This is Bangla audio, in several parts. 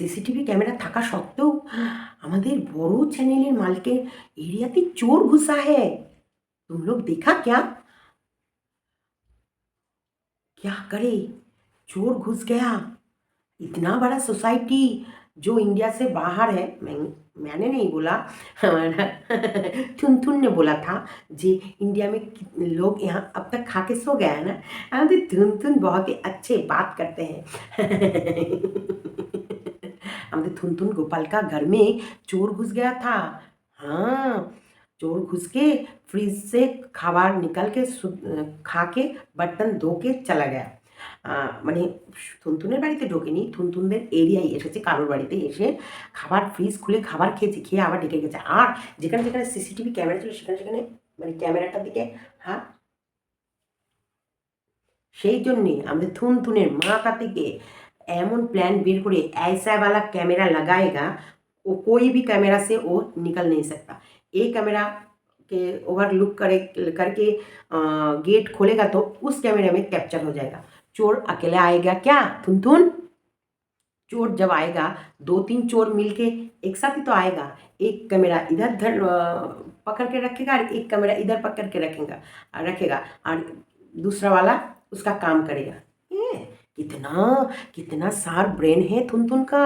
सीसीटीवी कैमरा থাকা সত্ত্বেও আমাদের বড় চ্যানেলের মালিকের এরিয়াতে চোর घुसा है तुम लोग देखा क्या क्या करे चोर घुस गया इतना बड़ा सोसाइटी जो इंडिया से बाहर है मैं मैंने नहीं बोला हमारा थुन थुन ने बोला था जे इंडिया में कि- लोग यहाँ अब तक खा के सो गया है ना अभी थुन थुन बहुत ही अच्छे बात करते हैं আমাদের থুনথুন গোপালকা का চোর ঘুস चोर থা गया চোর हाँ ফ্রিজ সে খাবার নিকালকে के खा के बर्तन धो के মানে থুনথুনের বাড়িতে ঢোকেনি থুনথুনদের এরিয়ায় এসেছে, কারোর বাড়িতে এসে খাবার ফ্রিজ খুলে খাবার খেয়েছে, খেয়ে আবার ডেকে গেছে। আর যেখানে যেখানে সিসিটিভি ক্যামেরা ছিল, সেখানে সেখানে মানে ক্যামেরাটার দিকে হ্যাঁ? সেই জন্যে আমাদের থুনথুনের মাথা থেকে एमन प्लान बेर ऐसा वाला कैमरा लगाएगा, वो कोई भी कैमरा से वो निकल नहीं सकता। एक कैमरा के ओवर लुक करे, करके गेट खोलेगा तो उस कैमरे में कैप्चर हो जाएगा। चोर अकेला आएगा क्या? थुन थुन चोर जब आएगा दो तीन चोर मिलके एक साथ ही तो आएगा। एक कैमरा इधर धर पकड़ के रखेगा और एक कैमरा इधर पकड़ के रखेगा रखेगा और दूसरा वाला उसका काम करेगा। कितना कितना सार ब्रेन है थुन थुन का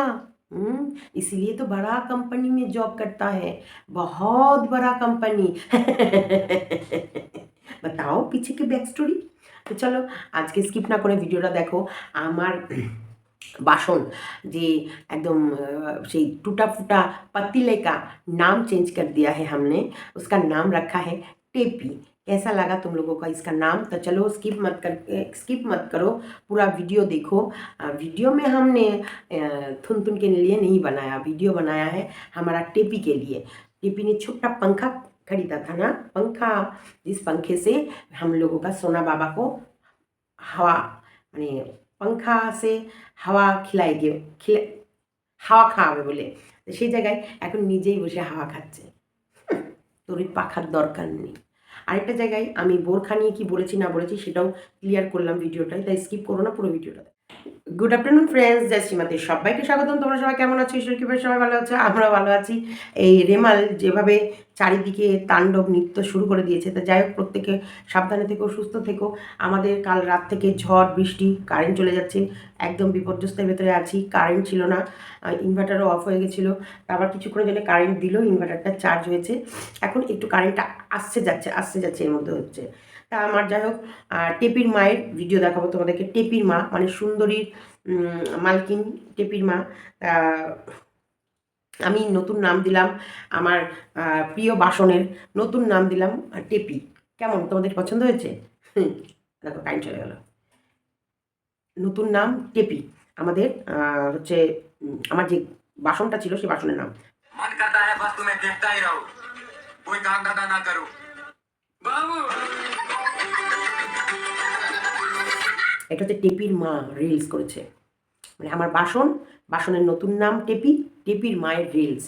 हम्म, इसीलिए तो बड़ा कंपनी में जॉब करता है बहुत बड़ा कंपनी बताओ पीछे की बैक स्टोरी তো চলো আজকে স্কিপ না করে ভিডিওটা দেখো আমার বাসন যে एकदम अ, সেই टूटा फूटा पतीले का नाम चेंज कर दिया है हमने उसका नाम रखा है टेपी कैसा लगा तुम लोगों का इसका नाम तो चलो स्किप मत कर स्किप मत करो पूरा वीडियो देखो अ, वीडियो में हमने अ, थुन थुन के लिए नहीं बनाया वीडियो बनाया है हमारा टेपी के लिए टेपी ने छोटा पंखा खरीदा था ना पंखा जिस पंखे से हम लोगों का सोना बाबा को हवा মানে पंखा से হাওয়া খিলাইগে খিলে হাওয়া খাওয়াবে বলে তো সেই জায়গায় এখন নিজেই বসে হাওয়া খাচ্ছে হুম, তোর ওই পাখার দরকার নেই আরেকটা জায়গায় আমি বোরখা নিয়ে কি বলেছি না বলেছি সেটাও ক্লিয়ার করলাম ভিডিওটায় তাই স্কিপ করো না পুরো ভিডিওটা গুড আফটারনুন ফ্রেন্ডস জয় সবাইকে স্বাগতম। তোমরা সবাই কেমন আছো? ঈশ্বর কৃপায় সবাই ভালো আছো আমরা ভালো আছি। এই রেমাল যেভাবে চারিদিকে তাণ্ডব নৃত্য শুরু করে দিয়েছে, তা যাই হোক, প্রত্যেকে সাবধানে থেকো, সুস্থ থেকো। আমাদের কাল রাত থেকে ঝড়, বৃষ্টি কারেন্ট চলে যাচ্ছে। একদম বিপর্যস্তের ভেতরে আছি। কারেন্ট ছিল না ইনভার্টারও অফ হয়ে গেছিল। আবার কিছুক্ষণের জন্য কারেন্ট দিল ইনভার্টারটা চার্জ হয়েছে। এখন একটু কারেন্টটা আসছে, যাচ্ছে আসছে, যাচ্ছে, এর মধ্যে হচ্ছে। তা আমার যাই হোক আহ, টেপির মায়ের ভিডিও দেখাবো তোমাদেরকে টেপির মা মানে সুন্দরীর উম, মালকিন টেপির মা তা আমি নতুন নাম দিলাম আমার আহ, প্রিয় বাসনের নতুন নাম দিলাম আহ, টেপি কেমন তোমাদের পছন্দ হয়েছে হুম, দেখো টাইম চলে গেল নতুন নাম টেপি আমাদের আহ, হচ্ছে উম, আমার যে বাসনটা ছিল সেই বাসনের নাম मन करता है बस तुम्हें देखता ही रहूं कोई काम धंधा ना करूं बाबू এটা হচ্ছে টেপির মা রিলস করেছে। মানে আমার বাসন, বাসনের নতুন নাম টেপি, টেপির মায়ের রিলস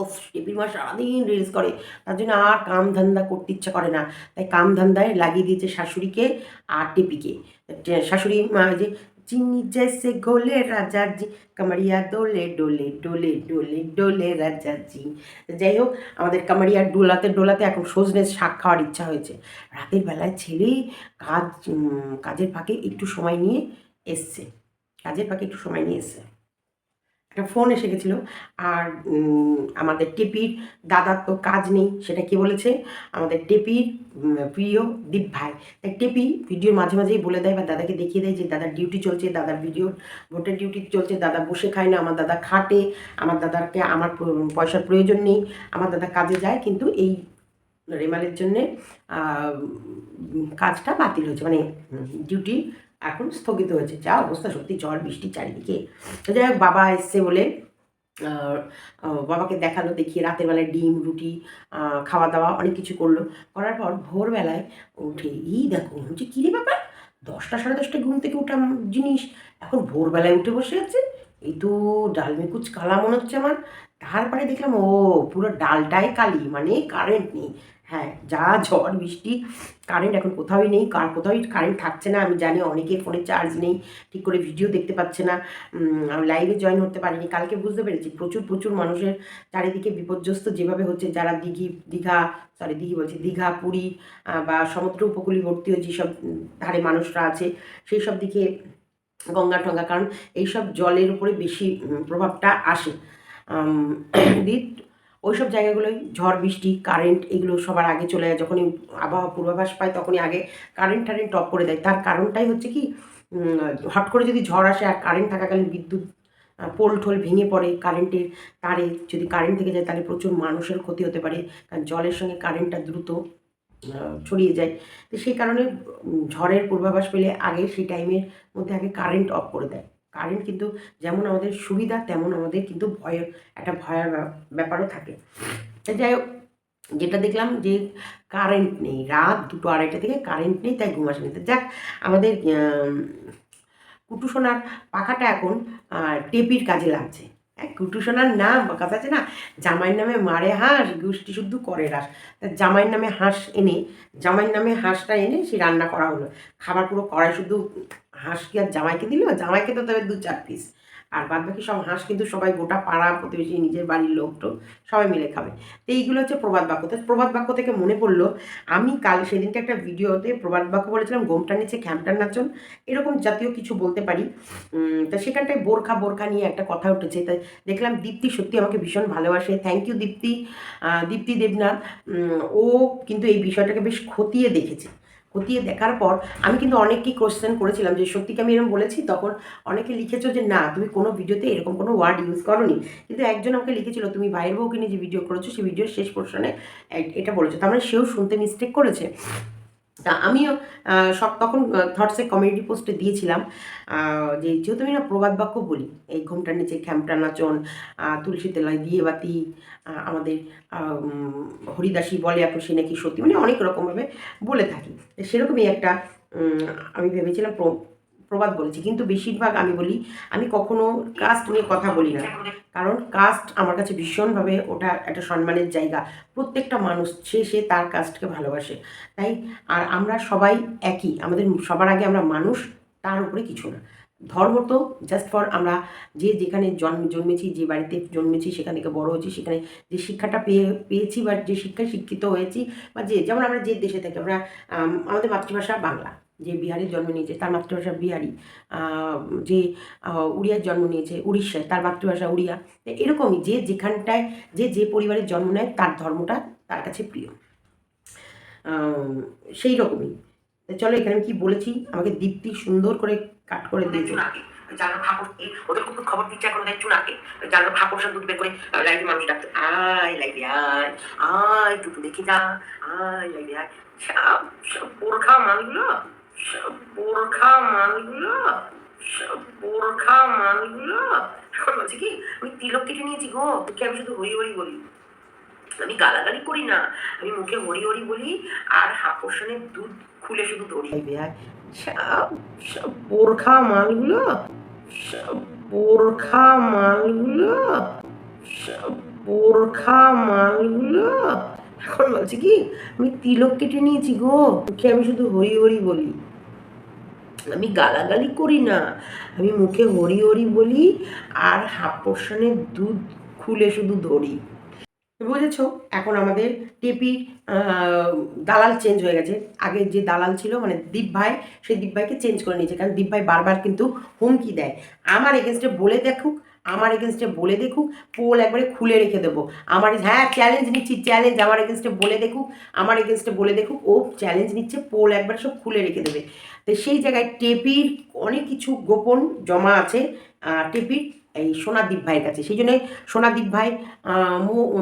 ও টেপির মা সারাদিন রিলস করে। তার জন্য আর কাম ধান্দা করতে ইচ্ছা করে না। তাই কাম ধান্দায় লাগিয়ে দিয়েছে শাশুড়িকে আর টেপিকে। শাশুড়ি মা যে চিনি জैसे গোলে রাজাজি কামারিয়া দোলে ডোলে ডোলে ডোলে ডোলে রাজাজি যাই হোক, আমাদের কামারিয়া ডোলাতে ডোলাতে এখন সজনে শাক খাওয়ার ইচ্ছা হয়েছে। রাতের বেলায় ছেলে কাজ কাজের ফাঁকে একটু সময় নিয়ে এসছে। কাজের ফাঁকে একটু সময় নিয়ে এসছে। একটা ফোন এসে গেছিল। আর আমাদের টেপির দাদার তো কাজ নেই, সেটা কে বলেছে? আমাদের টেপির প্রিয় দীপ ভাই। তাই টেপি ভিডিওর মাঝে মাঝেই বলে দেয় বা দাদাকে দেখিয়ে দেয় যে দাদার ডিউটি চলছে, দাদার ভিডিও ভোটের ডিউটি চলছে, দাদা বসে খায় না, আমার দাদা খাটে, আমার দাদাকে আমার পয়সার প্রয়োজন নেই, আমার দাদা কাজে যায়। কিন্তু এই রেমালের জন্যে কাজটা বাতিল হয়েছে মানে ডিউটি এখন স্থগিত হয়েছে। যা অবস্থা, সত্যি ঝড়, বৃষ্টি চারিদিকে। যাই হোক, বাবা এসছে বলে বাবাকে দেখাল, দেখিয়ে রাতের বেলায় ডিম, রুটি খাওয়া দাওয়া অনেক কিছু করল। করার পর ভোরবেলায় উঠে, এই দেখো হচ্ছে কী রে ব্যাপার দশটা সাড়ে দশটায় ঘুম থেকে ওঠা জিনিস। এখন ভোরবেলায় উঠে বসে আছে। এই তো ডালমে কুচ কালা মনে হচ্ছে আমার। তারপরে দেখলাম, ও, পুরো ডালটাই কালি মানে কারেন্ট নেই। হ্যাঁ যা ঝড় বৃষ্টি কারেন্ট এখন কোথাওই নেই কার কোথাওই কারেন্ট থাকছে না আমি জানি অনেকে ফোনে চার্জ নেই ঠিক করে ভিডিও দেখতে পাচ্ছে না আমি লাইভে জয়েন হতে পারিনি কালকে বুঝতে পেরেছি প্রচুর প্রচুর মানুষের চারিদিকে বিপর্যস্ত যেভাবে হচ্ছে যারা দিঘি দীঘা সরি দিঘি বলছি দীঘা পুরী বা সমুদ্র উপকূলীবর্তীয় যেসব ধারে মানুষরা আছে সেই সব দিকে গঙ্গা টঙ্গা কারণ এইসব জলের উপরে বেশি প্রভাবটা আসে। উম, দি ওইসব জায়গাগুলোয় ঝড়, বৃষ্টি কারেন্ট এগুলো সবার আগে চলে যায়। যখনই আবহাওয়া পূর্বাভাস পায় তখনই আগে কারেন্ট টারেন্ট অফ করে দেয়। তার কারণটাই হচ্ছে কি হট করে যদি ঝড় আসে আর কারেন্ট থাকাকালীন বিদ্যুৎ পোল ঠোল ভেঙে পড়ে কারেন্টের তারে, যদি কারেন্ট থেকে যায় তাহলে প্রচুর মানুষের ক্ষতি হতে পারে, কারণ জলের সঙ্গে কারেন্টটা দ্রুত ছড়িয়ে যায়। তো সেই কারণে ঝড়ের পূর্বাভাস পেলে আগে সেই টাইমের মধ্যে আগে কারেন্ট অফ করে দেয়। কারেন্ট কিন্তু যেমন আমাদের সুবিধা, তেমন আমাদের কিন্তু ভয় একটা ভয়ের ব্যাপ- ব্যাপারও থাকে। যাই হোক, যেটা দেখলাম যে কারেন্ট নেই, রাত দুটো আড়াইটা থেকে কারেন্ট নেই, তাই ঘুম আসেনি। তো যাক, আমাদের কুটুসোনার পাখাটা এখন টেপির কাজে লাগছে। হ্যাঁ কুটুসোনার নাম, কথা আছে না? জামাইয়ের নামে মারে হাঁস গোষ্ঠী শুদ্ধ করে রাস। জামাইয়ের নামে হাঁস এনে, জামাইয়ের নামে হাঁসটা এনে সে রান্না করা হলো। খাবার পুরো কড়াই শুধু হাঁস কি আর জামাইকে দিল? জামাইকে তো তবে দু চার পিস আর বাদ বাকি সব হাঁস কিন্তু সবাই গোটা পাড়া প্রতিবেশী নিজের বাড়ির লোক সবাই মিলে খাবে। তো এইগুলো হচ্ছে প্রবাদ বাক্য। তো প্রবাদ বাক্য থেকে মনে পড়ল, আমি কাল সেদিনকে একটা ভিডিওতে প্রবাদ বাক্য বলেছিলাম গোমটার নিচে খ্যামটার নাচন, এরকম জাতীয় কিছু বলতে পারি। তা সেখানটায় বোরখা বোরখা নিয়ে একটা কথা উঠেছে, তাই দেখলাম দীপ্তি সত্যি আমাকে ভীষণ ভালোবাসে। Thank you Dipti Dipti Debnath. ও কিন্তু এই বিষয়টাকে বেশ খতিয়ে দেখেছে। খতিয়ে দেখার পর আমি কিন্তু অনেককেই কোশ্চেন করেছিলাম যে সত্যিকে আমি এরকম বলেছি? তখন অনেকে লিখেছো যে, না, তুমি কোনো ভিডিওতে এরকম কোনো ওয়ার্ড ইউজ করোনি। কিন্তু একজন আমাকে লিখেছিল, তুমি ভাইয়ের বউকে নিয়ে যে ভিডিও করেছ সেই ভিডিওর শেষ পোর্শনে এটা বলেছ। তার মানে সেও শুনতে মিস্টেক করেছে। তা আমিও সব তখন থটসে কমেডি পোস্টে দিয়েছিলাম যে যেহেতু আমি না প্রবাদ বাক্য বলি, এই ঘুমটার নিচে খ্যামটা নাচন তুলসী তেলায় দিয়ে বাতি আমাদের হরিদাসী বলে এখন সে নাকি সত্যি মানে অনেক রকমভাবে বলে থাকি। সেরকমই একটা আমি ভেবেছিলাম প্রবাদ বলেছি। কিন্তু বেশিরভাগ আমি বলি, আমি কখনো কাস্ট নিয়ে কথা বলি না। কারণ কাস্ট আমার কাছে ভীষণভাবে ওটা একটা সম্মানের জায়গা। প্রত্যেকটা মানুষ, সে সে তার কাস্টকে ভালোবাসে। তাই, আর আমরা সবাই একই। আমাদের সবার আগে আমরা মানুষ, তার উপরে কিছু না। ধর্ম তো জাস্ট ফর আমরা যে, যেখানে জন্ম, জন্মেছি, যে বাড়িতে জন্মেছি, সেখান থেকে বড় হয়েছি, সেখানে যে শিক্ষাটা পেয়ে, পেয়েছি বা যে শিক্ষায় শিক্ষিত হয়েছি বা যে, যেমন আমরা যে দেশে থাকি, আমরা আমাদের মাতৃভাষা বাংলা। যে বিহারে জন্ম নিয়েছে তার মাতৃভাষা বিহারি আহ, যে উড়িয়ার জন্ম নিয়েছে উড়িষ্যায় তার মাতৃভাষা উড়িয়া। এরকমই যে যেখানটায় যে যে পরিবারের জন্ম নেয় তার ধর্মটা তার কাছে প্রিয়। সেই রকমই। চলো এখানে কি বলেছি আমাকে দীপ্তি সুন্দর করে কাট করে দিয়েছে জানো ফাঁকর ওদের খুব খবর দিচ্ছে এখন না আগে জানো ফাঁকর সব দুধ বের করে লাইভে মানুষ ডাকতো আয় লাইভে আয় আয় টুটু দেখি যা আয় লাইভে আয়। সব বোরখা মালগুলো সব বোরখা মালগুলো, সব বোরখা মালগুলো। এখন বলছি কি, আমি তিলক কেটে নিয়েছি গো, তোকে আমি শুধু হরি হরি বলি। আমি গালাগালি করি না, আমি মুখে হরি হরি বলি, আর হাপোষণের দুধ খুলে শুধু দৌড়ি বোরখা মালগুলো বোরখা মালগুলো বোরখা মালগুলো। এখন বলছি কি, আমি তিলক কেটে নিয়েছি গো মুখে আমি শুধু হরি হরি বলি। আমি গালাগালি করি না। আমি মুখে হরি হরি বলি আর হাফ পোর্শনে দুধ খুলে শুধু ধরি। বুঝেছ? এখন আমাদের টিপি দালাল চেঞ্জ হয়ে গেছে। আগে যে দালাল ছিল মানে দীপ ভাই, সেই দীপ ভাইকে চেঞ্জ করে নিয়েছে। কারণ দীপ ভাই বারবার কিন্তু হুমকি দেয়। আমার এগেনস্টে বলে দেখুক আমার এগেনস্টে বলে দেখুক, পোল একবারে খুলে রেখে দেবো। আমার হ্যাঁ চ্যালেঞ্জ নিচ্ছি চ্যালেঞ্জ আমার এগেনস্টে বলে দেখুক, আমার এগেনস্টে বলে দেখুক, ও চ্যালেঞ্জ নিচ্ছে, পোল একবার সব খুলে রেখে দেবে। তো সেই জায়গায় টেপির অনেক কিছু গোপন জমা আছে টেপির এই সোনাদীপ ভাইয়ের কাছে। সেই জন্যই সোনাদীপ ভাই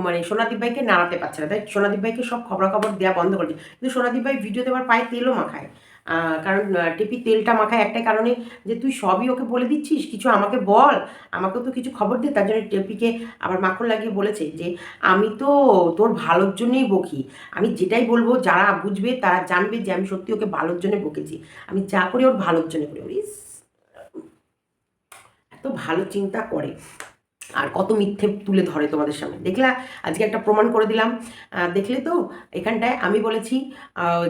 মানে সোনাদীপ ভাইকে নাড়াতে পারছে না। তাই সোনাদীপ ভাইকে সব খবরাখবর দেওয়া বন্ধ করেছে। কিন্তু সোনাদীপ ভাই ভিডিও দেওয়ার পায়ে তেলও মাখায়। কারণ টেপি তেলটা মাখায় একটাই কারণে যে তুই সবই ওকে বলে দিচ্ছিস কিছু আমাকে বল আমাকেও তো কিছু খবর দে তার জন্য টেপিকে আবার মাখন লাগিয়ে বলেছে যে আমি তো তোর ভালোর জন্যই বকি। আমি যেটাই বলব যারা বুঝবে তারা জানবে যে আমি সত্যি ওকে ভালোর জন্য বকেছি। আমি যা করি ওর ভালোর জন্য করি। ইস, এত ভালো চিন্তা করে। আর কত মিথ্যে তুলে ধরে তোমাদের সামনে। দেখলা, আজকে একটা প্রমাণ করে দিলাম। দেখলে তো, এখানটায় আমি বলেছি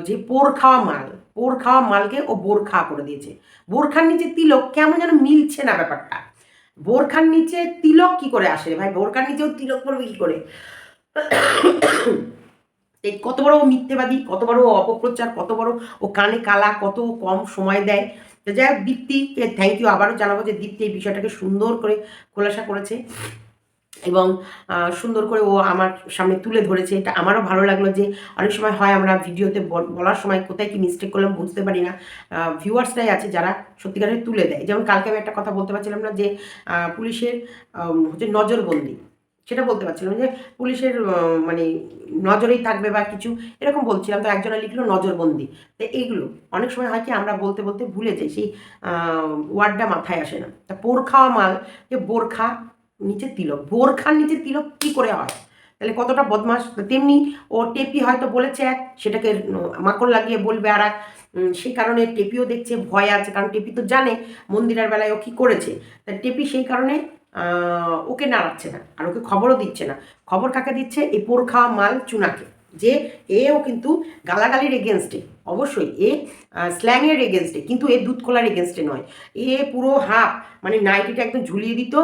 যে পোর খাওয়া মাল পোর খাওয়া মালকে ও বোর খাওয়া করে দিয়েছে। বোরখার নিচে তিলক কেমন যেন মিলছে না ব্যাপারটা। বোরখার নিচে তিলক কি করে আসে ভাই? বোরখার নিচেও তিলক পড়বে কি করে? এই কত বড় ও মিথ্যেবাদী, কত বড় ও অপপ্রচার, কত বড় ও কানে কালা, কত কম সময় দেয়। তো যাই হোক দীপ্তিকে থ্যাংক ইউ আবারও জানাব যে দীপ্তি এই বিষয়টাকে সুন্দর করে খোলাসা করেছে এবং সুন্দর করে ও আমার সামনে তুলে ধরেছে। এটা আমারও ভালো লাগল যে অনেক সময় হয় আমরা ভিডিওতে বল- বলার সময় কোথায় কি মিস্টেক করলাম বুঝতে পারি না। ভিউয়ার্সরাই আছে যারা সত্যিকারের তুলে দেয়। যেমন কালকে আমি একটা কথা বলতে পারছিলাম না যে পুলিশের হচ্ছে নজরবন্দি। সেটা বলতে পারছিলাম যে পুলিশের মানে নজরেই থাকবে বা কিছু, এরকম বলছিলাম। তো একজনে লিখলো নজরবন্দি। তো এইগুলো, অনেক সময় হয় কি আমরা বলতে বলতে ভুলে যাই, সেই ওয়ার্ডটা মাথায় আসে না। তা পোর খাওয়া মাল, যে বোরখা নিচে তিলক, বোরখার নিচে তিলক কি করে হয়? তাহলে কতটা বদমাস তেমনি ও টেপি হয়তো বলেছে এক, সেটাকে মাকড় লাগিয়ে বলবে আর এক। সেই কারণে টেপিও দেখছে, ভয় আছে, কারণ টেপি তো জানে মন্দিরের বেলায় ও কী করেছে। তা টেপি সেই কারণে ওকে নাড়াচ্ছে না, আর ওকে খবরও দিচ্ছে না। খবর কাকে দিচ্ছে? এই পোর খাওয়া মাল চুনাকে, যে এও কিন্তু গালাগালির এগেনস্টে অবশ্যই এ স্ল্যাংয়ের এগেনস্টে কিন্তু এ দুধ খোলার এগেনস্টে নয়। এ পুরো হাফ মানে নাইটিটা একদম ঝুলিয়ে দিত,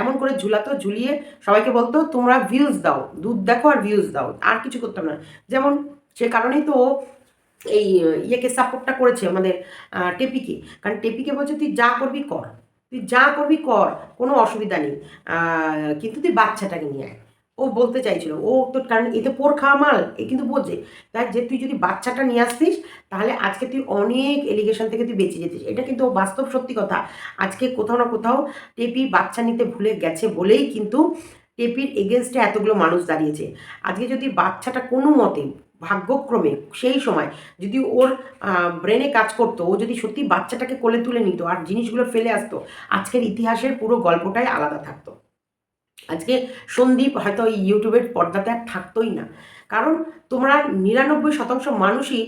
এমন করে ঝুলাতো, ঝুলিয়ে সবাইকে বলতো, তোমরা ভিউজ দাও, দুধ দেখো আর ভিউজ দাও। আর কিছু করতাম না। যেমন সে কারণেই তো এই, ইয়েকে সাপোর্টটা করেছে আমাদের টেপিকে। কারণ টেপিকে বলছে, তুই যা করবি কর। তুই যা করবি কর, কোনো অসুবিধা নেই। কিন্তু তুই বাচ্চাটাকে নিয়ে আয়। ও বলতে চাইছিল, ও তো কারণ এতে পোর খাওয়া মাল, এ কিন্তু বোঝে। তাই যে তুই যদি বাচ্চাটা নিয়ে আসতিস, তাহলে আজকে তুই অনেক এলিগেশন থেকে তুই বেঁচে যেতিস। এটা কিন্তু বাস্তব সত্যি কথা। আজকে কোথাও না কোথাও টেপি বাচ্চা নিতে ভুলে গেছে বলেই কিন্তু টেপির এগেনস্টে এতগুলো মানুষ দাঁড়িয়েছে। আজকে যদি বাচ্চাটা কোনো মতে ভাগ্যক্রমে সেই সময় যদি ওর ব্রেনে কাজ করতো, ও যদি সত্যি বাচ্চাটাকে কোলে তুলে নিত আর জিনিসগুলো ফেলে আসতো, আজকের ইতিহাসের পুরো গল্পটাই আলাদা থাকতো। আজকে সন্দীপ হয়তো এই ইউটিউবের পর্দাতে আর থাকতোই না। কারণ তোমরা নিরানব্বই শতাংশ মানুষই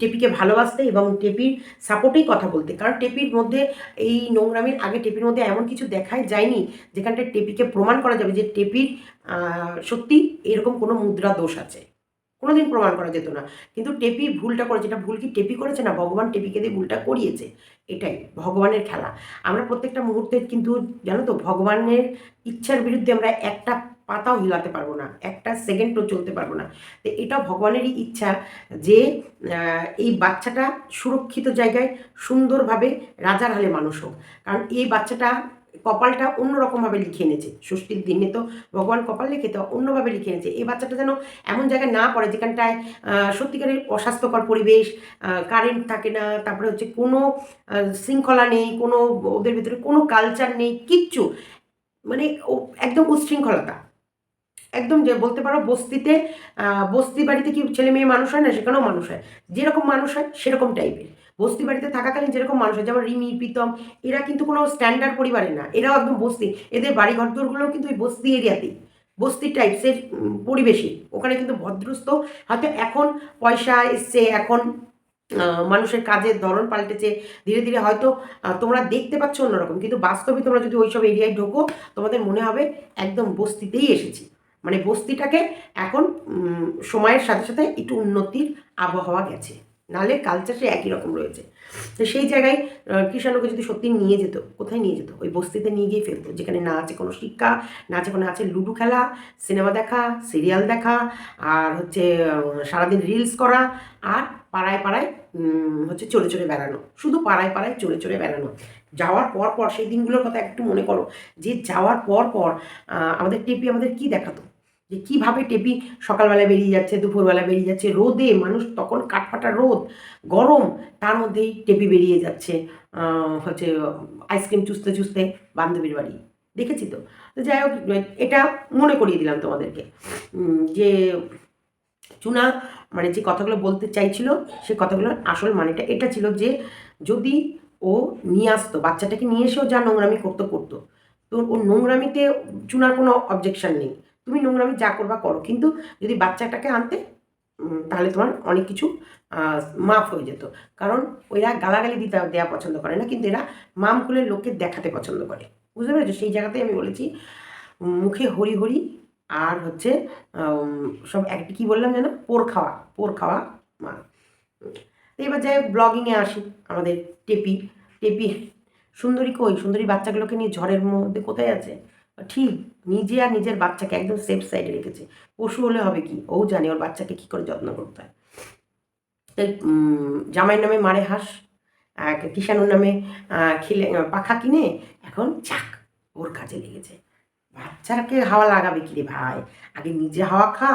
টেপিকে ভালোবাসতে এবং টেপির সাপোর্টেই কথা বলতে। কারণ টেপির মধ্যে এই নোংরামির, আগে টেপির মধ্যে এমন কিছু দেখাই যায়নি, যেখানটায় টেপিকে প্রমাণ করা যাবে যে টেপির সত্যি এরকম কোনো মুদ্রা দোষ আছে। কোনোদিন প্রমাণ করা যেত না। কিন্তু টেপি ভুলটা করেছে। এটা ভুল কি টেপি করেছে না? ভগবান টেপিকে দিয়ে ভুলটা করিয়েছে। এটাই ভগবানের খেলা। আমরা প্রত্যেকটা মুহূর্তে কিন্তু জানো তো, ভগবানের ইচ্ছার বিরুদ্ধে আমরা একটা পাতাও হিলাতে পারব না। একটা সেকেন্ডও চলতে পারব না। তো এটা ভগবানেরই ইচ্ছা যে এই বাচ্চাটা সুরক্ষিত জায়গায় সুন্দরভাবে রাজার হালে মানুষ হোক। কারণ এই বাচ্চাটা কপালটা অন্যরকমভাবে লিখে এনেছে। ষষ্ঠীর দিনে তো ভগবান কপাল লিখে তো অন্যভাবে লিখে এনেছে। এই বাচ্চাটা যেন এমন জায়গায় না পড়ে যেখানটায় সত্যিকারের অস্বাস্থ্যকর পরিবেশ কারেন্ট থাকে না, তারপরে হচ্ছে কোনো শৃঙ্খলা নেই, কোনো ওদের ভিতরে কোনো কালচার নেই, কিচ্ছু। মানে একদম উচ্ছৃঙ্খলতা। একদম যে বলতে পারো বস্তিতে বস্তি বাড়িতে কি ছেলে মেয়ে মানুষ হয় না, সেখানেও মানুষ হয়। যেরকম মানুষ হয়, সেরকম টাইপের বস্তি বাড়িতে থাকাকালীন যেরকম মানুষ হয়, যেমন রিমি, প্রীতম, এরা কিন্তু কোনো স্ট্যান্ডার্ড পরিবারের না। এরাও একদম বস্তি। এদের বাড়ি ঘরদোরগুলোও কিন্তু ওই বস্তি এরিয়াতেই। বস্তি টাইপসের পরিবেশে। ওখানে কিন্তু ভদ্রস্থ। হয়তো এখন পয়সা এসছে, এখন মানুষের কাজের ধরন পাল্টেছে। ধীরে ধীরে হয়তো তোমরা দেখতে পাচ্ছ অন্যরকম। কিন্তু বাস্তবে তোমরা যদি ওইসব এরিয়ায় ঢোকো, তোমাদের মনে হবে একদম বস্তিতেই এসেছি। মানে বস্তিটাকে এখন সময়ের সাথে সাথে একটু উন্নতির আবহাওয়া গেছে। নাহলে কালচারটা একই রকম রয়েছে। তো সেই জায়গায় কৃষাণুকে যদি সত্যি নিয়ে যেত, কোথায় নিয়ে যেত? ওই বস্তিতে নিয়ে গিয়ে ফেলতো, যেখানে না আছে কোনো শিক্ষা, না আছে কোনো, আছে লুডো খেলা, সিনেমা দেখা, সিরিয়াল দেখা, আর হচ্ছে সারাদিন রিলস করা, আর পাড়ায় পাড়ায় হচ্ছে চলে চলে বেড়ানো। শুধু পাড়ায় পাড়ায় চলে চলে বেড়ানো। যাওয়ার পর পর, সেই দিনগুলোর কথা একটু মনে করো, যে যাওয়ার পর পর আমাদের টেপি আমাদের কি দেখাতো? যে কীভাবে টেপি সকালবেলা বেরিয়ে যাচ্ছে দুপুরবেলা বেরিয়ে যাচ্ছে, রোদে মানুষ তখন কাঠফাটা রোদ, গরম, তার মধ্যেই টেপি বেরিয়ে যাচ্ছে হচ্ছে আইসক্রিম চুষতে চুষতে বান্ধবীর বাড়ি। দেখেছি তো? তো যাই হোক, এটা মনে করিয়ে দিলাম তোমাদেরকে। যে চুনা মানে যে কথাগুলো বলতে চাইছিল, সে কথাগুলোর আসল মানেটা এটা ছিল যে যদি ও নিয়ে আসতো, বাচ্চাটাকে নিয়ে এসেও যা নোংরামি করতো করতো। তো ও নোংরামিতে চুনার কোনো অবজেকশান নেই। তুমি নোংরামি যা করবা করো। কিন্তু যদি বাচ্চাটাকে আনতে তাহলে তোমার অনেক কিছু মাফ হয়ে যেত। কারণ ওরা গালাগালি দিতে দেওয়া পছন্দ করে না, কিন্তু এরা মাম খুলে লোককে দেখাতে পছন্দ করে। বুঝতে পেরেছ? সেই জায়গাতে আমি বলেছি, মুখে হরি হরি আর হচ্ছে সব একটা কী বললাম যেন? পোর খাওয়া পোর খাওয়া মা। এবার যাই হোক ব্লগিংয়ে আসি আমাদের টেপি। টেপি, সুন্দরী কই? সুন্দরী বাচ্চাগুলোকে নিয়ে ঝড়ের মধ্যে কোথায় আছে? ঠিক নিজে আর নিজের বাচ্চাকে একদম সেফ সাইডে রেখেছে। পশু হলে হবে কি? ও জানে ওর বাচ্চাকে কী করে যত্ন করতে হয়। তাই জামাইয়ের নামে মারে হাঁস কিষানুর নামে খিলে, পাখা কিনে, এখন চাক, ওর কাজে লেগেছে। বাচ্চাকে হাওয়া লাগাবে কি রে ভাই? আগে নিজে হাওয়া খা,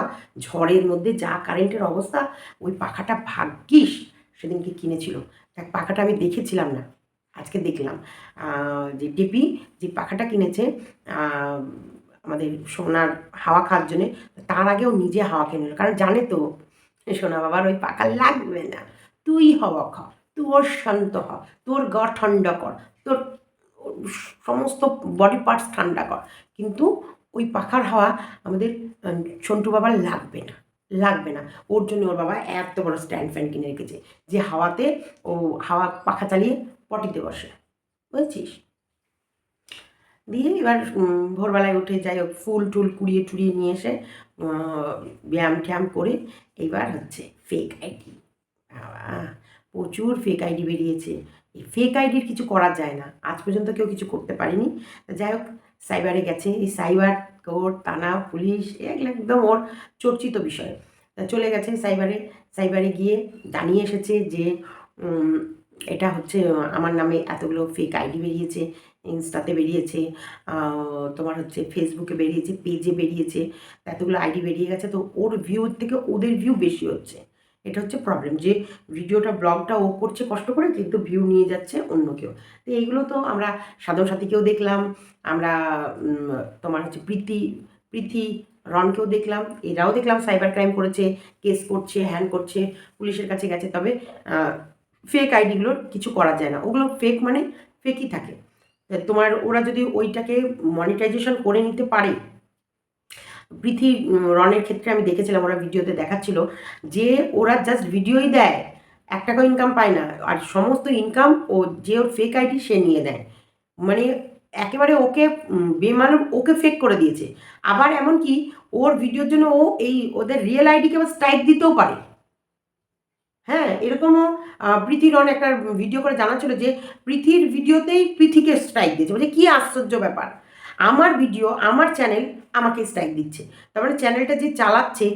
ঝড়ের মধ্যে যা কারেন্টের অবস্থা, ওই পাখাটা ভাগ্যিস, সেদিনকে কিনেছিল। পাখাটা আমি দেখেছিলাম না। আজকে দেখলাম। যে টেপি যে পাখাটা কিনেছে আমাদের সোনার হাওয়া খাওয়ার জন্যে, তার আগেও নিজে হাওয়া কিনে নিল। কারণ জানে তো, সোনা বাবার ওই পাখা লাগবে না। তুই হাওয়া খা। তোর শান্ত হ। তোর গা ঠান্ডা কর। তোর সমস্ত বডি পার্টস ঠান্ডা কর। কিন্তু ওই পাখার হাওয়া আমাদের সন্টু বাবার লাগবে না। লাগবে না। ওর জন্য ওর বাবা এত বড় স্ট্যান্ড ফ্যান কিনে রেখেছে। যে হাওয়াতে ও হাওয়া পাখা চালিয়ে পটিতে বসে, বুঝেছিস? দিয়ে এবার ভোরবেলায় উঠে যাই হোক, ফুল টুল কুড়িয়ে টুড়িয়ে নিয়ে এসে ব্যায়াম ট্যায়াম করে এইবার হচ্ছে ফেক আইডি প্রচুর ফেক আইডি বেরিয়েছে। এই ফেক আইডির কিছু করা যায় না। আজ পর্যন্ত কেউ কিছু করতে পারেনি। যাই হোক, সাইবারে গেছে। এই সাইবার কোর্ট, থানা, পুলিশ, এগুলো একদম ওর চর্চিত বিষয়। চলে গেছে সাইবারে। সাইবারে গিয়ে জানিয়ে এসেছে যে এটা হচ্ছে, আমার নামে এতগুলো ফেক আইডি বেরিয়েছে, ইনস্টাতে বেরিয়েছে তোমার হচ্ছে ফেসবুকে বেরিয়েছে পেজে বেরিয়েছে, এতগুলো আইডি বেরিয়ে গেছে, তো ওর ভিউ থেকে ওদের ভিউ বেশি হচ্ছে। এটা হচ্ছে প্রবলেম যে ভিডিওটা ব্লগটা ও করছে কষ্ট করে, কিন্তু ভিউ নিয়ে যাচ্ছে অন্য কেউ। তো এইগুলো তো আমরা সাধন সাথীকেও দেখলাম, আমরা তোমার হচ্ছে প্রীতি প্রীতি রনকেও দেখলাম, এরাও দেখলাম সাইবার ক্রাইম করেছে কেস করছে হ্যান করছে, পুলিশের কাছে গেছে, তবে ফেক আইডিগুলোর কিছু করা যায় না। ওগুলো ফেক মানে ফেকই থাকে। তোমার, ওরা যদি ওইটাকে মনিটাইজেশন করে নিতে পারে পৃথি রনের ক্ষেত্রে আমি দেখেছিলাম, ওরা ভিডিওতে দেখাচ্ছিল যে ওরা জাস্ট ভিডিওই দেয়, এক টাকা ইনকাম পায় না। আর সমস্ত ইনকাম ও যে ওর ফেক আইডি সে নিয়ে নেয়। মানে একেবারে ওকে বেমালুম ওকে ফেক করে দিয়েছে। আবার এমনকি ওর ভিডিওর জন্য ও এই ওদের রিয়েল আইডিকে আবার স্ট্রাইক দিতেও পারে। হ্যাঁ এরকমও পৃথির অন একটা ভিডিও করে জানা ছিল যে পৃথির ভিডিওতেই পৃথিকে স্ট্রাইক দিয়েছে। বলছে, কী আশ্চর্য ব্যাপার। আমার ভিডিও আমার চ্যানেল আমাকে স্ট্রাইক দিচ্ছে। তার মানে চ্যানেলটা যে চালাচ্ছে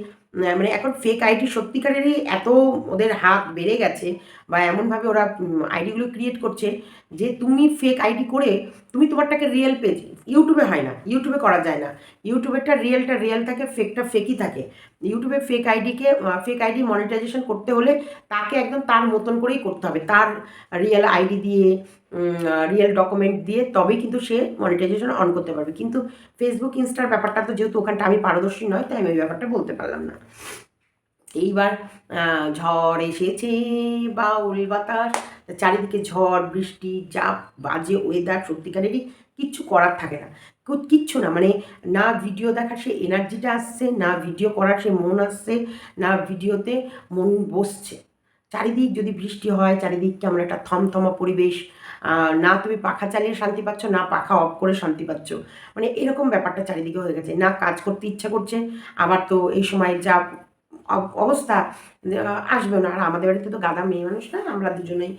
মানে এখন ফেক আইডি সত্যিকারেরই এত ওদের হাত বেড়ে গেছে বা এমনভাবে ওরা আইডিগুলো ক্রিয়েট করছে যে তুমি ফেক আইডি করে তুমি তোমারটাকে রিয়েল পেজ ইউটিউবে হয় না ইউটিউবে করা যায় না। ইউটিউবেরটা রিয়েলটা রিয়েল থাকে ফেকটা ফেকই থাকে। ইউটিউবে ফেক আইডিকে ফেক আইডি মনিটাইজেশন করতে হলে তাকে একদম তার মতন করেই করতে হবে। তার রিয়েল আইডি দিয়ে রিয়েল ডকুমেন্ট দিয়ে তবেই কিন্তু সে মনিটাইজেশন অন করতে পারবে। কিন্তু ফেসবুক ইনস্টার ব্যাপারটা তো যেহেতু ওখানটা আমি পারদর্শী নয়, তাই আমি ওই ব্যাপারটা বলতে পারলাম না। এইবার ঝড় এসেছে, বাউল বাতাস। চারিদিকে ঝড়, বৃষ্টি যা বাজে ওয়েদার সত্যিকারেরই কিচ্ছু করার থাকে না। কিচ্ছু না মানে না ভিডিও দেখার সে এনার্জিটা আসছে, না ভিডিও করার সে মন আসছে, না ভিডিওতে মন বসছে। চারিদিক যদি বৃষ্টি হয়, চারিদিক কেমন একটা থমথমা পরিবেশ না তুমি পাখা চালিয়ে শান্তি পাচ্ছ, না পাখা অফ করে শান্তি পাচ্ছ। মানে এরকম ব্যাপারটা চারিদিকে হয়ে গেছে। না কাজ করতে ইচ্ছা করছে, আবার তো এই সময় যা অবস্থা আসবে না। আর আমাদের বাড়িতে তো গাদা মেয়ে মানুষ না, আমরা দুজনেই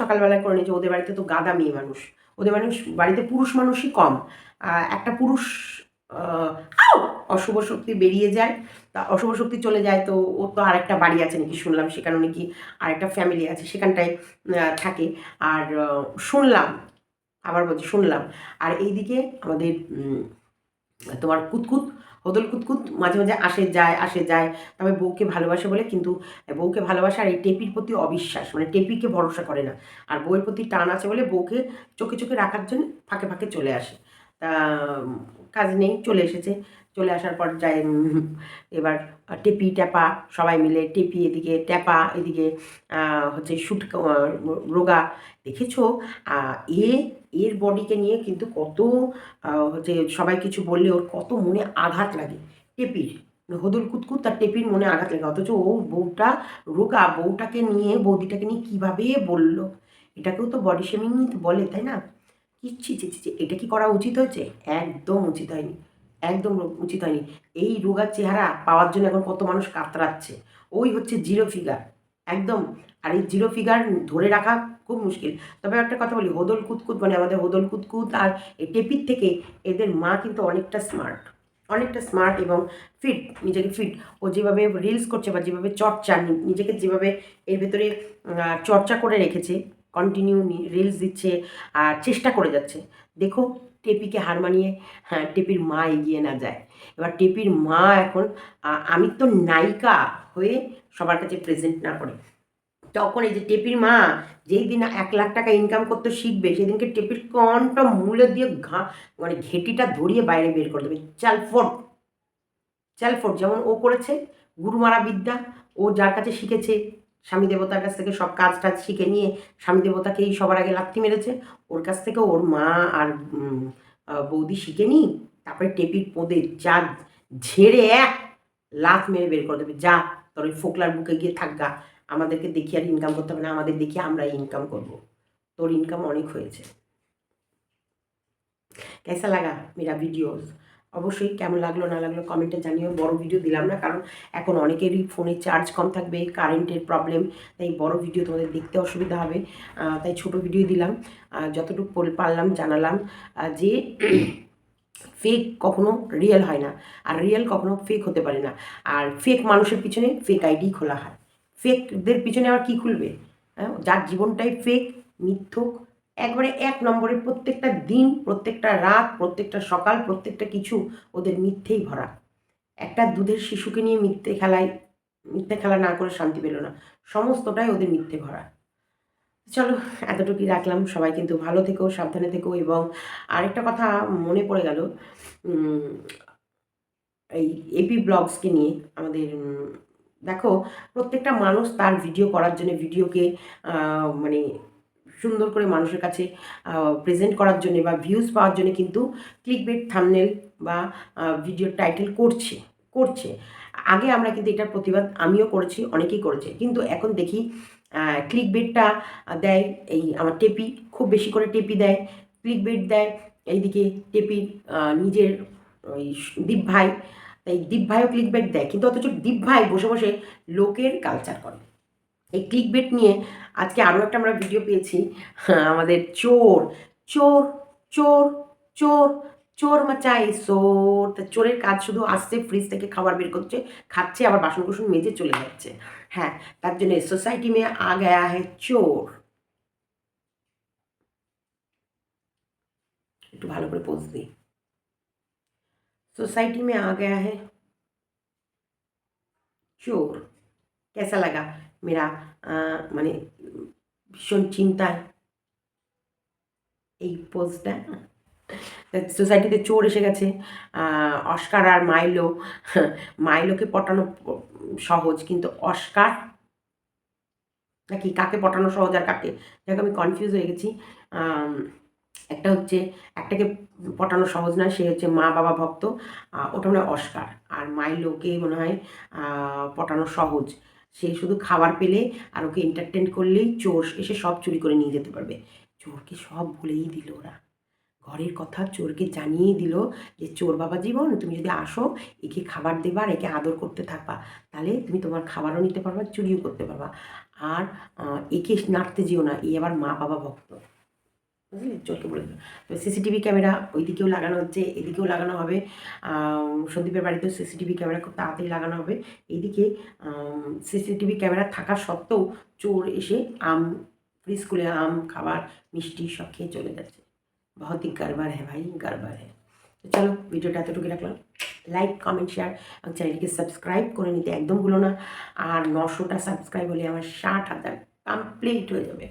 সকালবেলায় করে নিয়েছি। ওদের বাড়িতে তো গাদা মেয়ে মানুষ। ওদের মানুষ, বাড়িতে পুরুষ মানুষই কম। একটা পুরুষ অশুভ শক্তি বেরিয়ে যায়, তা অশুভ শক্তি চলে যায়, তো ওর তো আরেকটা বাড়ি আছে নাকি শুনলাম। সেখানে নাকি আরেকটা ফ্যামিলি আছে, সেখানটায় থাকে। আর শুনলাম, আবার বলছি শুনলাম। আর এইদিকে আমাদের তোমার কুতকুত হদল কুতকুত, মাঝে মাঝে আসে যায় আসে যায়। তবে বউকে ভালোবাসে বলে কিন্তু বউকে ভালোবাসে আর এই টেপির প্রতি অবিশ্বাস মানে টেপিকে ভরসা করে না। আর বউয়ের প্রতি টান আছে বলে বউকে চোখে চোখে রাখার জন্য ফাঁকে ফাঁকে চলে আসে। তা, কাজ নেই, চলে এসেছে। চলে আসার পর উম, এবার টেপি ট্যাপা সবাই মিলে টেপি এদিকে ট্যাপা এদিকে হচ্ছে শুট রোগা দেখেছ? এ এর বডিকে নিয়ে কিন্তু কত হচ্ছে সবাই কিছু বললে ওর কত মনে আঘাত লাগে। টেপির হদুল কুতকুত তার টেপির মনে আঘাত লাগে অথচ ও বউটা রোগা বউটাকে নিয়ে বৌদিটাকে নিয়ে কীভাবে বলল? এটাকেও তো বডি শেমিংই বলে তাই না? ইচ্ছি ছি ছি ছি, এটা কি করা উচিত হয়েছে? একদম উচিত হয়নি। একদম উচিত হয়নি। এই রোগার চেহারা পাওয়ার জন্য এখন কত মানুষ কাতরাচ্ছে। ওই হচ্ছে জিরো ফিগার একদম। আর এই জিরো ফিগার ধরে রাখা খুব মুশকিল। তবে একটা কথা বলি, হোদল কুতকুত মানে আমাদের হোদল কুতকুত আর এই টেপির থেকে এদের মা কিন্তু অনেকটা স্মার্ট অনেকটা স্মার্ট এবং ফিট নিজেকে ফিট ও যেভাবে রিলস করছে বা যেভাবে চর্চা নিজেকে যেভাবে এর ভেতরে চর্চা করে রেখেছে কন্টিনিউ রিলস দিচ্ছে আর চেষ্টা করে যাচ্ছে। দেখো টেপিকে হার মানিয়ে হ্যাঁ টেপির মা এগিয়ে না যায়। এবার টেপির মা এখন আমি তো নায়িকা হয়ে সবার কাছে প্রেজেন্ট না করে। তখন এই যে টেপির মা যেই দিন এক লাখ টাকা ইনকাম করতে শিখবে, সেদিনকে টেপির কনটা মূলে দিয়ে ঘা মানে ঘেটিটা ধরিয়ে বাইরে বের করে দেবে। চাল ফোট চাল ফোট যেমন ও করেছে, গুরুমারা বিদ্যা, ও যার কাছে শিখেছে স্বামী দেবতার কাছ থেকে সব কাজ টাজ শিখে নিয়ে স্বামী দেবতাকেই সবার আগে লাথি মেরেছে। ওর কাছ থেকে ওর মা আর বৌদি শিখে নি তারপরে টেপির পোদে যা ঝেড়ে এক লাথ মেরে বের করে দেবে। যা, তোর ওই ফোকলার বুকে গিয়ে থাকগা আমাদেরকে দেখি আর ইনকাম করতে হবে না, আমাদের দেখি আমরা ইনকাম করব। তোর ইনকাম অনেক হয়েছে। কেসা লাগা? মেরা ভিডিওস অবশ্যই কেমন লাগল, না লাগল কমেন্টে জানিও। বড় ভিডিও দিলাম না, কারণ এখন অনেকেরই ফোনে চার্জ কম থাকবে কারেন্টের প্রবলেম তাই বড় ভিডিও তোমাদের দেখতে অসুবিধা হবে। তাই ছোট ভিডিও দিলাম। যতটুকু পারলাম জানালাম যে ফেক কখনো রিয়েল হয় না, আর রিয়েল কখনো ফেক হতে পারে না। আর ফেক মানুষের পিছনে ফেক আইডি খোলা হয়। ফেকদের পিছনে আবার কী খুলবে? হ্যাঁ যার জীবনটাই ফেক মিথ্যুক একবারে এক নম্বরের প্রত্যেকটা দিন, প্রত্যেকটা রাত, প্রত্যেকটা সকাল, প্রত্যেকটা কিছু ওদের মিথ্যেই ভরা। একটা দুধের শিশুকে নিয়ে মিথ্যে খেলায়, মিথ্যে খেলা না করে শান্তি পেল না। সমস্তটাই ওদের মিথ্যে ভরা। চলো, এতটুকুই রাখলাম। সবাই কিন্তু ভালো থেকো, সাবধানে থেকো এবং আরেকটা কথা মনে পড়ে গেল এই এপি ব্লগসকে নিয়ে আমাদের দেখো, প্রত্যেকটা মানুষ তার ভিডিও করার জন্য, ভিডিওকে মানে সুন্দর করে মানুষের কাছে প্রেজেন্ট করার জন্য বা ভিউজ পাওয়ার জন্য কিন্তু ক্লিকবেট থামনেল বা ভিডিও টাইটেল করছে করছে। আগে আমরা কিন্তু এটার প্রতিবাদ আমিও করেছি, অনেকেই করেছে। কিন্তু এখন দেখি ক্লিক বেটটা দেয় এই আমার টেপি, খুব বেশি করে টেপি দেয় ক্লিক বেট দেয় এইদিকে টেপির নিজের ওই দীপ ভাই তাই দীপ ভাইও ক্লিক বেট দেয়। কিন্তু অথচ দীপ ভাই বসে বসে লোকের কালচার করে। এই ক্লিক বেট নিয়ে আজকে আরও একটা আমরা ভিডিও পেয়েছি হ্যাঁ, আমাদের চোর চোর চোর চোর চোর মাচাই চোর তা চোরের কাজ শুধু আসছে ফ্রিজ থেকে খাবার বের করছে খাচ্ছে আবার বাসন কুসন মেজে চলে যাচ্ছে হ্যাঁ তার জন্য সোসাইটি में आ गया है চোর একটু ভালো করে পোজ দিই सोसाइटी में आ गया है चोर कैसा लगा मेरा আহ, মানে ভীষণ চিন্তায় এই পোস্টটা সোসাইটিতে চোর এসে গেছে অস্কার আর মাইলো মাইলোকে পটানো সহজ কিন্তু অস্কার নাকি কাকে পটানো সহজ আর কাকে? যাকে আমি কনফিউজ হয়ে গেছি। একটা হচ্ছে একটাকে পটানো সহজ নয় সে হচ্ছে মা বাবা ভক্ত। ওটা মনে হয় অস্কার আর মাইলোকে মনে হয় পটানো সহজ। সে শুধু খাবার পেলে আর ওকে এন্টারটেন করলেই চোর এসে সব চুরি করে নিয়ে যেতে পারবে। চোরকে সব বলেই দিল ওরা। ঘরের কথা চোরকে জানিয়ে দিল যে, চোর বাবা জীবন, তুমি যদি আসো, একে খাবার দেবা আর একে আদর করতে থাকবা, তাহলে তুমি তোমার খাবারও নিতে পারবা, চুরিও করতে পারবা। আর একে নাড়তে যেও না এই আবার মা বাবা ভক্ত। বুঝলি? চোখে পড়ে তো সিসিটিভি ক্যামেরা ওইদিকেও লাগানো হচ্ছে এদিকেও লাগানো হবে। সন্দীপের বাড়িতেও সিসিটিভি ক্যামেরা খুব তাড়াতাড়ি লাগানো হবে। এইদিকে সিসিটিভি ক্যামেরা থাকা সত্ত্বেও চোর এসে আম ফ্রিজ স্কুলে আম খাবার মিষ্টি সব খেয়ে চলে যাচ্ছে। ভৌতিক গারবার হ্যাঁ ভাই গারবার হ্যাঁ। তো চলো ভিডিওটা এতটুকু রাখলাম। লাইক কমেন্ট শেয়ার এবং চ্যানেলটিকে সাবস্ক্রাইব করে নিতে একদম ভুলো না। আর নশোটা সাবস্ক্রাইব হলে আমার ষাট হাজার কমপ্লিট হয়ে যাবে।